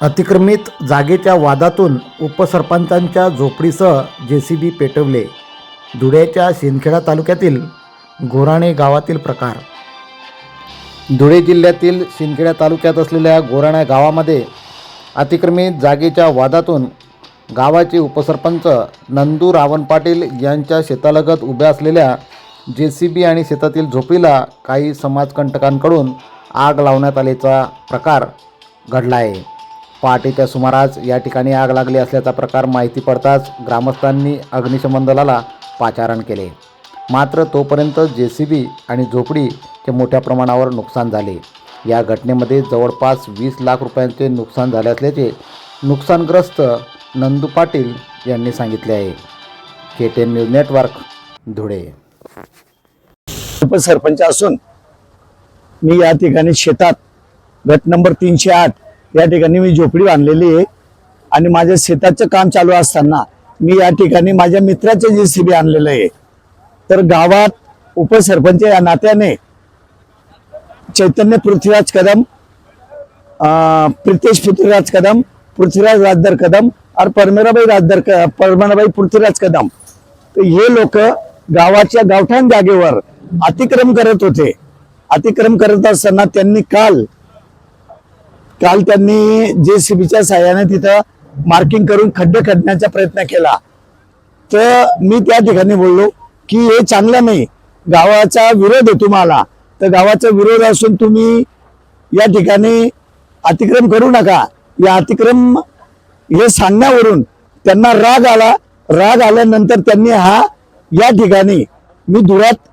अतिक्रमित जागेच्या वादातून उपसरपंचांच्या झोपडीसह जे सी बी पेटवले. धुळ्याच्या शिंदखेडा तालुक्यातील गोराणे गावातील प्रकार. धुळे जिल्ह्यातील शिंदखेडा तालुक्यात असलेल्या गोराणा गावामध्ये अतिक्रमित जागेच्या वादातून गावाचे उपसरपंच नंदू रावण पाटील यांच्या शेतालगत उभ्या असलेल्या जे सी बी आणि शेतातील झोपडीला काही समाजकंटकांकडून आग लावण्यात आल्याचा प्रकार घडला आहे. पहाटेच्या सुमारास या ठिकाणी आग लागली असल्याचा प्रकार माहिती पडताच ग्रामस्थांनी अग्निशमन दलाला पाचारण केले. मात्र तोपर्यंत जे सी बी आणि झोपडीचे मोठ्या प्रमाणावर नुकसान झाले. या घटनेमध्ये जवळपास वीस लाख रुपयांचे नुकसान झाले असल्याचे नुकसानग्रस्त नंदू पाटील यांनी सांगितले आहे. K ten news network Dhule. उपसरपंच असून मी या ठिकाणी शेतात गट नंबर तीनशे आठ या ठिकाणी मी झोपडी बांधलेली आहे. आणि माझ्या शेताचं काम चालू असताना मी या ठिकाणी माझ्या मित्राचे जे सी बी आणलेलं आहे. तर गावात उपसरपंच या नात्याने चैतन्य पृथ्वीराज कदम अं, प्रितेश पृथ्वीराज कदम पृथ्वीराज राजदर कदम और परमेराबाई राजदर क- परमेराबाई पृथ्वीराज कदम. तर हे लोक गावाच्या गावठाण जागेवर अतिक्रम करत होते. अतिक्रम करत असताना त्यांनी काल काल त्यांनी जे सीबीच्या साह्याने तिथं मार्किंग करून खड्डे खडण्याचा प्रयत्न केला. तर मी त्या ठिकाणी बोललो की हे चांगलं नाही. गावाचा विरोध आहे तुम्हाला. तर गावाचा विरोध असून तुम्ही या ठिकाणी अतिक्रम करू नका. या अतिक्रम हे सांगण्यावरून त्यांना राग आला. राग आल्यानंतर त्यांनी हा या ठिकाणी मी धुळ्यात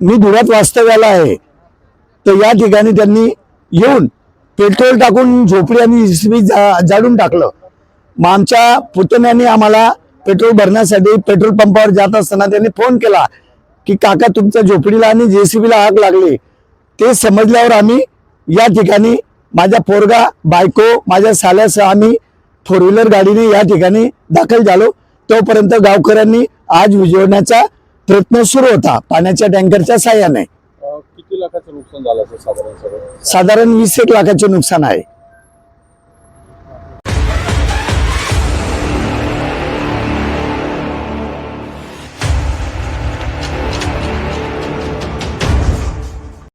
मी धुळ्यात वास्तव्याला आहे. तर या ठिकाणी त्यांनी येऊन पेट्रोल टाकून झोपडी आणि इसबी जा जाळून टाकलं. मग आमच्या पुतण्याने आम्हाला पेट्रोल भरण्यासाठी पेट्रोल पंपावर जात असताना त्यांनी फोन केला की काका तुमच्या झोपडीला आणि जेसीबीला आग लागली. ते समजल्यावर आम्ही या ठिकाणी माझ्या पोरगा बायको माझ्या साल्यासह आम्ही फोर व्हीलर गाडीने या ठिकाणी दाखल झालो. तोपर्यंत गावकऱ्यांनी आज विजवण्याचा प्रयत्न सुरू होता. पाण्याच्या टँकरच्या साह्याने. किती लाखाचं नुकसान झालं असेल साधारण सगळं साधारण वीस एक लाखाचे नुकसान आहे